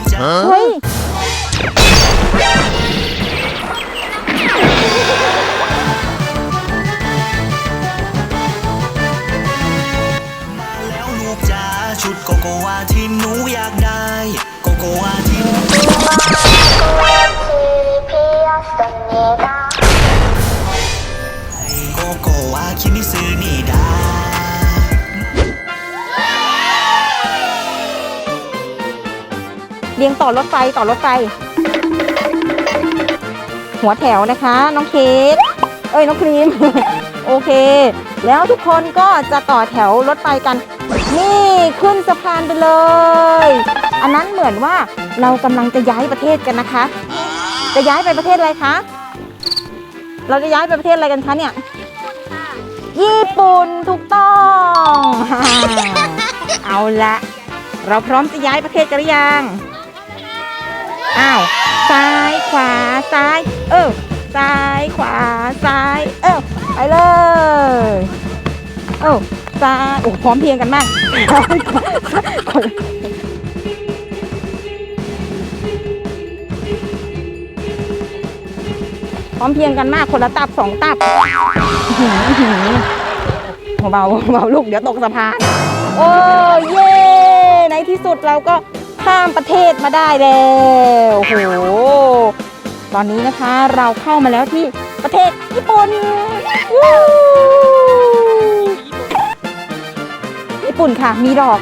กจ้าเฮ้ยมาแล้วลูกจ้าชุดโกโกวาที่หนูอยากได้ โกโกวาที่หนูโกโกวาคิมิซึนี่ดา รียงต่อรถไฟต่อรถไฟ หัวแถวนะคะ น้องเค้กเอ้ยน้องครีม โอเค แล้วทุกคนก็จะต่อแถวรถไฟกัน นี่ขึ้นสะพานไปเลย อันนั้นเหมือนว่าเรากำลังจะย้ายประเทศกันนะคะ จะย้ายไปประเทศอะไรคะ เราจะย้ายไปประเทศอะไรกันคะเนี่ย ญี่ปุ่นถูกต้อง เอาละ เราพร้อมจะย้ายประเทศกันหรือยัง ขวาซ้าย เออซ้ายขวาซ้าย เออไปเลยเออซ้ายโอ้พร้อมเพรียงกันมากพร้อมเพรียงกันมากคนละตับสองตับหืออื้อหือเบาเบาลูกเดี๋ยวตกสะพาน โอ้เย่ในที่สุดเราก็ข้ามประเทศมาได้แล้วโอ้โห ตอนนี้นะคะเราเข้ามาแล้วที่ประเทศญี่ปุ่นญี่ปุ่นค่ะ มีดอก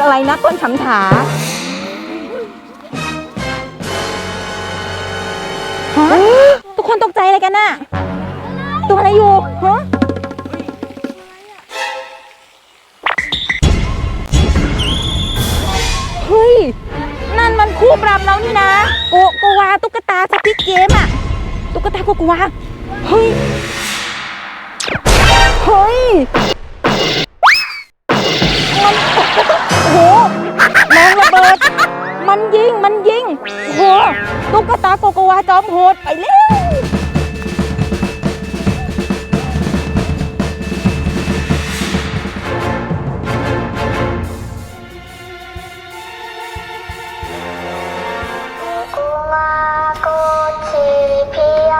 อะไรนะต้นฉำฉาทุกคนตกใจอะไรกันน่ะ ตัวอะไรอยู่ฮะ นั่นมันคู่ปรับเรานี่นะโกโกวาตุ๊กตาสปิกเกมอะตุ๊กตาโกโกวาเฮ้ยเฮ้ยมันโอ้โหแรงระเบิด มันยิงมันยิงโอ้โหตุ๊กตาโกโกวาจอมโหดไปเร็ว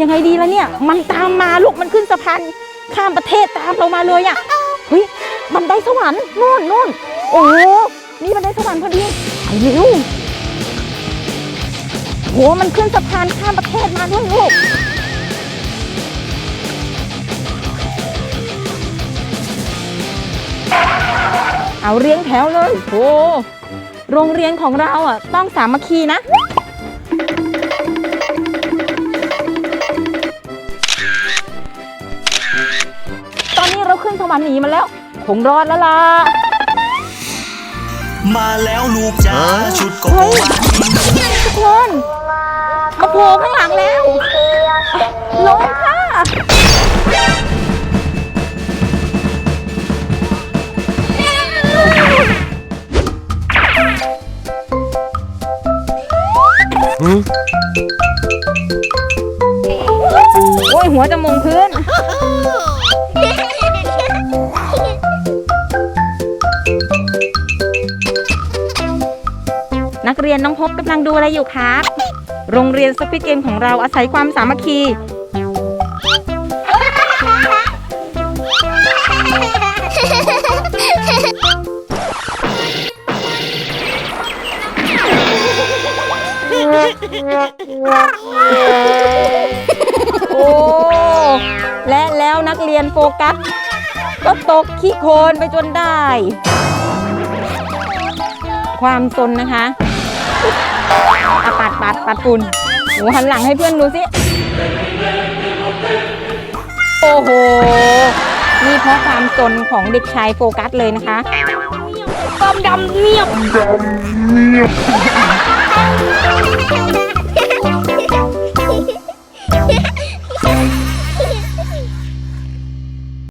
ยังไงดีล่ะเนี่ย มันตามมาลูกมันขึ้นสะพานข้ามประเทศตามเรามาเลยอะ่ะเฮ้ยบันไดสวรรค์นู่นนู่นโอ้นี่บันไดสวรรค์พอดีไปเร็วโหมันขึ้นสะพานข้ามประเทศมาด้วยลูกเอาเรียงแถวเลยโหโรงเรียนของเราอะต้องสามัคคีนะ อนนี้เราขึ้นสวรรค์หนีมาแล้ว คงรอดแล้วล่ะ มาแล้วลูกจ้าชุดโกโกเฮ้ยวาที่หนูทุกคนมาโผล่ข้างหลังแล้วลงค่ะโอ้ยหัวจะมงพื้น รียนน้องพบกำลังดูอะไรอยู่ครับ โรงเรียนสปิทเกมของเราอาศัยความสามัคคี โอ้ และแล้วนักเรียนโฟกัส ก็ตกขี้โคลนไปจนได้ ความซนนะคะ อะปัดปัดปัดฝุ่นหนูหันหลังให้เพื่อนดูสิ โอ้โห นี่เพราะความซนของเด็กชายโฟกัสเลยนะคะดำดำเงียบ「